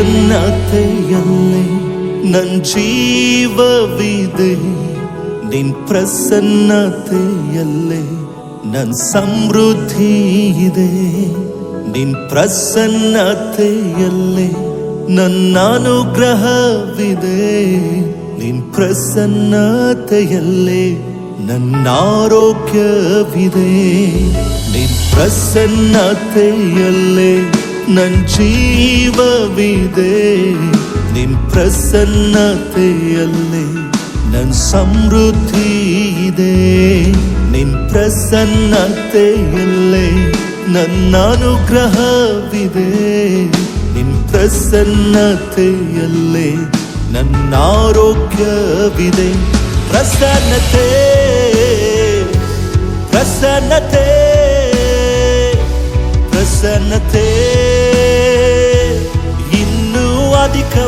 ಪ್ರಸನ್ನತೆಯಲ್ಲೇ ನನ್ ಜೀವವಿದೆ ನಿನ್ ಪ್ರಸನ್ನತೆಯಲ್ಲೇ ನನ್ ಸಮೃದ್ಧಿ ಇದೆ ನಿನ್ ಪ್ರಸನ್ನತೆಯಲ್ಲೇ ನನ್ನ ಅನುಗ್ರಹವಿದೆ ನಿನ್ ಪ್ರಸನ್ನತೆಯಲ್ಲೇ ನನ್ನ ಆರೋಗ್ಯವಿದೆ ನಿನ್ ಪ್ರಸನ್ನತೆಯಲ್ಲೇ ನನ್ ಜೀವವಿದೆ. ನಿನ್ ಪ್ರಸನ್ನತೆಯಲ್ಲೇ ನನ್ ಸಮೃದ್ಧಿ ಇದೆ. ನಿನ್ ಪ್ರಸನ್ನತೆಯಲ್ಲೇ ನನ್ನ ಅನುಗ್ರಹವಿದೆ. ನಿನ್ ಪ್ರಸನ್ನತೆಯಲ್ಲೇ ನನ್ನ ಆರೋಗ್ಯವಿದೆ. ಪ್ರಸನ್ನತೆ ಪ್ರಸನ್ನತೆ ಪ್ರಸನ್ನತೆ.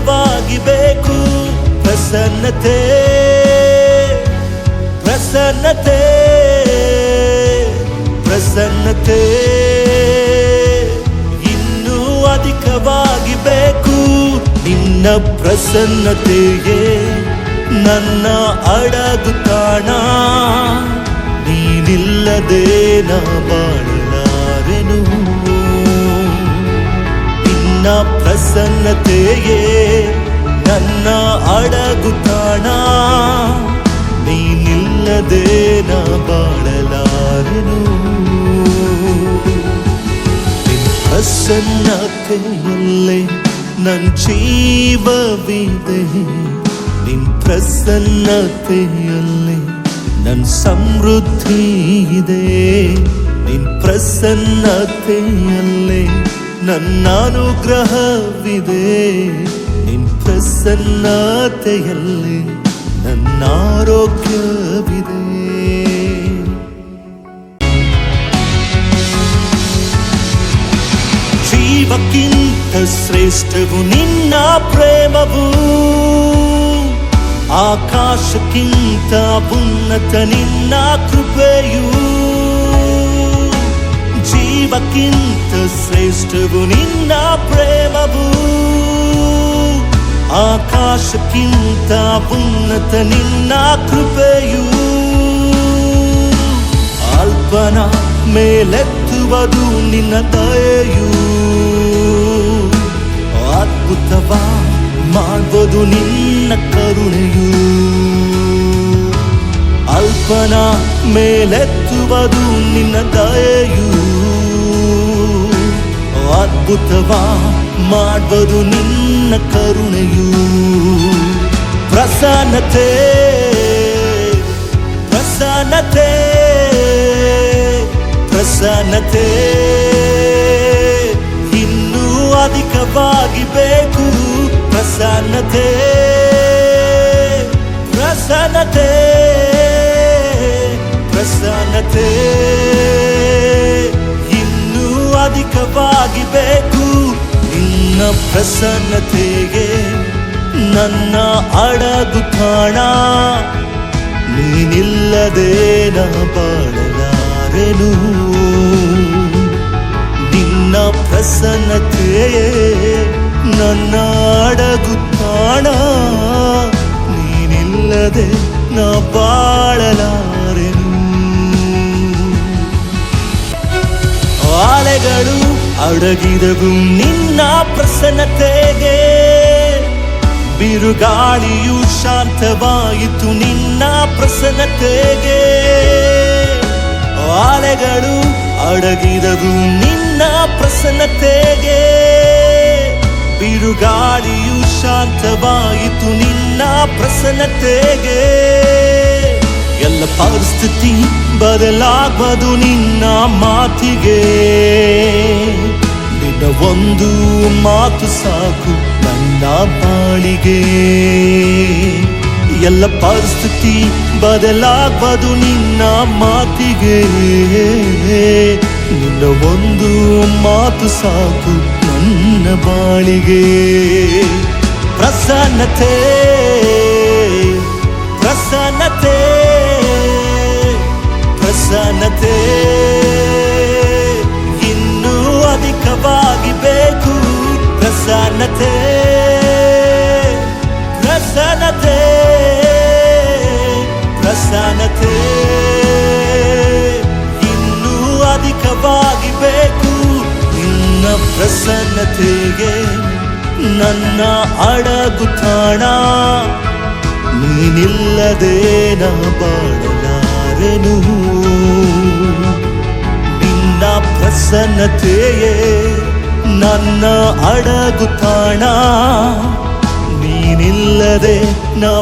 ಅಧಿಕವಾಗಿ ಬೇಕು. ಪ್ರಸನ್ನತೆ ಪ್ರಸನ್ನತೆ ಪ್ರಸನ್ನತೆ. ಇನ್ನೂ ಅಧಿಕವಾಗಿ ಬೇಕು. ನಿನ್ನ ಪ್ರಸನ್ನತೆಗೆ ನನ್ನ ಅಡಗು ಕಾಣ ನೀನಿಲ್ಲದೆ ನಾ ಬಾಳಲಾರೆನು ಪ್ರಸನ್ನತೆಯೇ ನನ್ನ ಅಡಗು ತಾಣ ನೀನಿಲ್ಲದೆ ನಾ ಬಾಳಲಾರೆನು. ನಿನ್ ಪ್ರಸನ್ನತೆಯಲ್ಲೇ ನನ್ನ ಜೀವವಿದೆ ನಿನ್ ಪ್ರಸನ್ನತೆಯಲ್ಲೇ ನನ್ನ ಸಮೃದ್ಧಿ ಇದೆ. ನಿನ್ ಪ್ರಸನ್ನತೆಯಲ್ಲೇ ನನ್ನ ಅನುಗ್ರಹವಿದೆ ನಿನ್ ಪ್ರಸನ್ನತೆಯಲ್ಲಿ ನನ್ನ ಆರೋಗ್ಯವಿದೆ ಜೀವಕ್ಕಿಂತ ಶ್ರೇಷ್ಠವು ನಿನ್ನ ಪ್ರೇಮವು. ಆಕಾಶಕ್ಕಿಂತ ಉನ್ನತ ನಿನ್ನ ಕೃಪೆಯು. ಜೀವಕ್ಕಿಂತ ಶ್ರೇಷ್ಠವು ನಿನ್ನ ಪ್ರೇಮವು. ಆಕಾಶಕ್ಕಿಂತ ಉನ್ನತ ನಿನ್ನ ಕೃಪೆಯು. ಅಲ್ಪನ ಮೇಲೆತ್ತುವುದು ನಿನ್ನ ದಯೆಯು. ಅದ್ಭುತವ ಮಾಡುವುದು ನಿನ್ನ ಕರುಣೆಯು. ಅಲ್ಪನ ಮೇಲೆತ್ತುವುದು ನಿನ್ನ ದಯೆಯು. ಅದ್ಭುತವ ಮಾಡುವುದು ನಿನ್ನ ಕರುಣೆಯು. ಪ್ರಸನ್ನತೆ ಪ್ರಸನ್ನತೆ ಪ್ರಸನ್ನತೆ. ಇನ್ನೂ ಅಧಿಕವಾಗಿ ಬೇಕು ಪ್ರಸನ್ನತೆ ಪ್ರಸನ್ನತೆ ಪ್ರಸನ್ನತೆ. ಇನ್ನೂ ಅಧಿಕವಾಗಿ ಬೇಕು ಪ್ರಸನ್ನತೆಗೆ ನನ್ನ ಅಡಗು ಕಾಣ. ನೀನಿಲ್ಲದೆ ನಾ ಬಾಳಲಾರೆನು. ನಿನ್ನ ಪ್ರಸನ್ನತೆಯೇ ನನ್ನ ಅಡಗು ತಾಣ ನೀನಿಲ್ಲದೆ ನಾ ಅಡಗಿದವು ನಿನ್ನ ಪ್ರಸನ್ನತೆಗೆ. ಬಿರುಗಾಳಿಯು ಶಾಂತವಾಯಿತು ನಿನ್ನ ಪ್ರಸನ್ನತೆಗೆ. ಆಲೆಗಳು ಅಡಗಿದವು ನಿನ್ನ ಪ್ರಸನ್ನತೆಗೆ. ಬಿರುಗಾಳಿಯು ಶಾಂತವಾಯಿತು ನಿನ್ನ ಪ್ರಸನ್ನತೆಗೆ. ಎಲ್ಲ ಪರಿಸ್ಥಿತಿ ಬದಲಾಗದು ನಿನ್ನ ಮಾತಿಗೆ. ನಿನ್ನ ಒಂದು ಮಾತು ಸಾಕು, ನನ್ನ ಬಾಳಿಗೆ ಎಲ್ಲ ಪರಿಸ್ಥಿತಿ ಬದಲಾಗದು ನಿನ್ನ ಮಾತಿಗೆ. ನಿನ್ನ ಒಂದು ಮಾತು ಸಾಕು, ನನ್ನ ಬಾಳಿಗೆ ಪ್ರಸನ್ನತೆ ಪ್ರಸನ್ನತೆ ಪ್ರಸನ್ನತೆ. ಪ್ರಸನ್ನತೆ ಪ್ರಸನ್ನತೆ ಪ್ರಸನ್ನತೆ ಇನ್ನೂ ಅಧಿಕವಾಗಿ ಬೇಕು ನಿನ್ನ ಪ್ರಸನ್ನತೆಗೆ ನನ್ನ ಅಡಗು ತಾಣ ನೀನಿಲ್ಲದೆ ನಾ ಬಾಡಲಾರೆನು ನಿನ್ನ ಪ್ರಸನ್ನತೆಯೇ ನನ್ನ ಅಡಗು ತಾಣ ನೀನಿಲ್ಲದೆ ನಾ